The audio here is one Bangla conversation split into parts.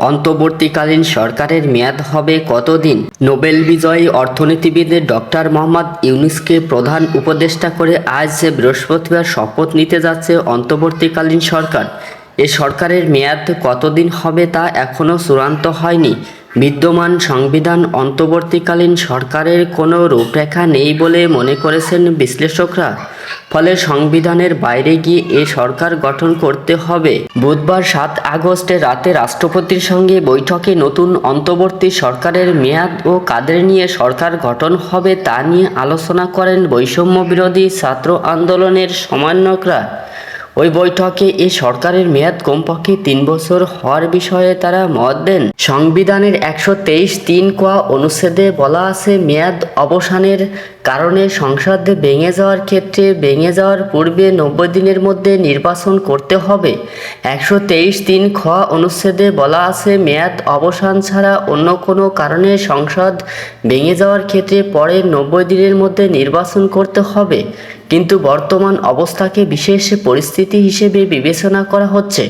অন্তর্বর্তীকালীন সরকারের মেয়াদ হবে কতদিন? নোবেল বিজয়ী অর্থনীতিবিদ ডক্টর মোহাম্মদ ইউনুসকে প্রধান উপদেষ্টা করে আজ বৃহস্পতিবার শপথ নিতে যাচ্ছে অন্তর্বর্তীকালীন সরকার এ সরকারের মেয়াদ কতদিন হবে তা এখনও চূড়ান্ত হয়নি। বিদ্যমান সংবিধান অন্তর্বর্তীকালীন সরকারের কোনো রূপরেখা নেই বলে মনে করেছেন বিশ্লেষকরা। ফলে সংবিধানের বাইরে গিয়ে এ সরকার গঠন করতে হবে। বুধবার সাত আগস্টে রাতে রাষ্ট্রপতির সঙ্গে বৈঠকে নতুন অন্তর্বর্তী সরকারের মেয়াদ ও কাদের নিয়ে সরকার গঠন হবে তা নিয়ে আলোচনা করেন বৈষম্য বিরোধী ছাত্র আন্দোলনের সমন্বয়করা। ওই বৈঠকে এ সরকারের মেয়াদ কমপক্ষে তিন বছর হওয়ার বিষয়ে তারা মত দেন। সংবিধানের একশো তেইশ তিন কোয়া অনুচ্ছেদে বলা আছে, মেয়াদ অবসানের কারণে সংসদ ভেঙে যাওয়ার ক্ষেত্রে ভেঙে যাওয়ার পূর্বে নব্বই দিনের মধ্যে নির্বাচন করতে হবে। একশো তেইশ তিন খ অনুচ্ছেদে বলা আছে, মেয়াদ অবসান ছাড়া অন্য কোনো কারণে সংসদ ভেঙে যাওয়ার ক্ষেত্রে পরে নব্বই দিনের মধ্যে নির্বাচন করতে হবে। কিন্তু বর্তমান অবস্থাকে বিশেষ পরিস্থিতি হিসেবে বিবেচনা করা হচ্ছে।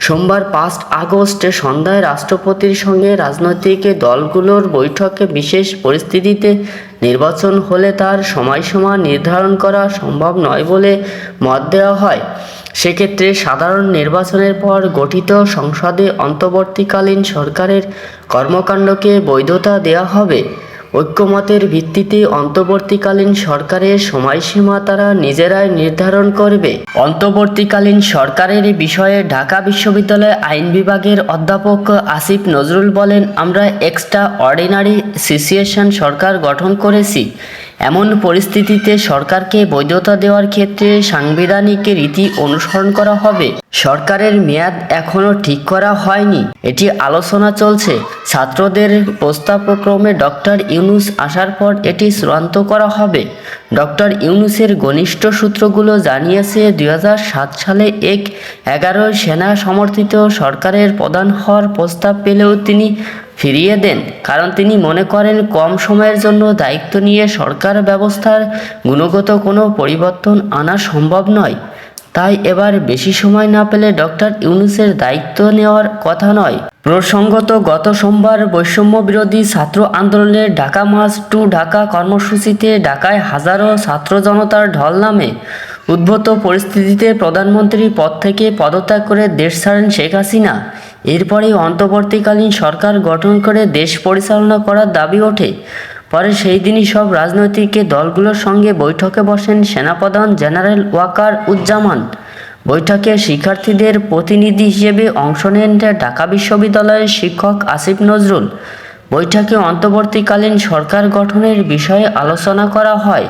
সোমবার পাঁচ আগস্টে সন্ধ্যায় রাষ্ট্রপতির সঙ্গে রাজনৈতিক দলগুলোর বৈঠকে বিশেষ পরিস্থিতিতে নির্বাচন হলে তার সময়সীমা নির্ধারণ করা সম্ভব নয় বলে মত দেওয়া হয়। সেক্ষেত্রে সাধারণ নির্বাচনের পর গঠিত সংসদে অন্তর্বর্তীকালীন সরকারের কর্মকাণ্ডকে বৈধতা দেওয়া হবে। ঐক্যমতের ভিত্তিতে অন্তর্বর্তীকালীন সরকারের সময়সীমা তারা নিজেরাই নির্ধারণ করবে। অন্তর্বর্তীকালীন সরকারের বিষয়ে ঢাকা বিশ্ববিদ্যালয় আইন বিভাগের অধ্যাপক আসিফ নজরুল বলেন, আমরা এক্সট্রা অর্ডিনারি সিচুয়েশন সরকার গঠন করেছি। এমন পরিস্থিতিতে সরকারকে বৈধতা দেওয়ার ক্ষেত্রে সাংবিধানিক রীতি অনুসরণ করা হবে। সরকারের মেয়াদ এখনও ঠিক করা হয়নি। এটি আলোচনা চলছে। ছাত্রদের প্রস্তাবক্রমে ডক্টর ইউনুস আসার পর এটি চূড়ান্ত করা হবে। ডক্টর ইউনুসের ঘনিষ্ঠ সূত্রগুলো জানিয়েছে, দুই হাজার সাত সালে এক এগারো সেনা সমর্থিত সরকারের প্রধান হওয়ার প্রস্তাব পেলেও তিনি ফিরিয়ে দেন। কারণ তিনি মনে করেন, কম সময়ের জন্য দায়িত্ব নিয়ে সরকার ব্যবস্থার গুণগত কোনো পরিবর্তন আনা সম্ভব নয়। তাই এবার বেশি সময় না পেলে ডক্টর ইউনুসের দায়িত্ব নেওয়ার কথা নয়। প্রসঙ্গত, গত সোমবার বৈষম্য বিরোধী ছাত্র আন্দোলনের ঢাকা মাস টু ঢাকা কর্মসূচিতে ঢাকায় হাজারো ছাত্র জনতার ঢল নামে উদ্ভূত পরিস্থিতিতে প্রধানমন্ত্রী পদ থেকে পদত্যাগ করে দেশ ছাড়েন শেখ হাসিনা। এরপরেই অন্তর্বর্তীকালীন সরকার গঠন করে দেশ পরিচালনা করার দাবি ওঠে। পরে সেই দিনই সব রাজনৈতিক দলগুলোর সঙ্গে বৈঠকে বসেন সেনাপ্রধান জেনারেল ওয়াকার উজ্জামান। বৈঠকে শিক্ষার্থীদের প্রতিনিধি হিসেবে অংশ নেন ঢাকা বিশ্ববিদ্যালয়ের শিক্ষক আসিফ নজরুল। বৈঠকে অন্তর্বর্তীকালীন সরকার গঠনের বিষয়ে আলোচনা করা হয়।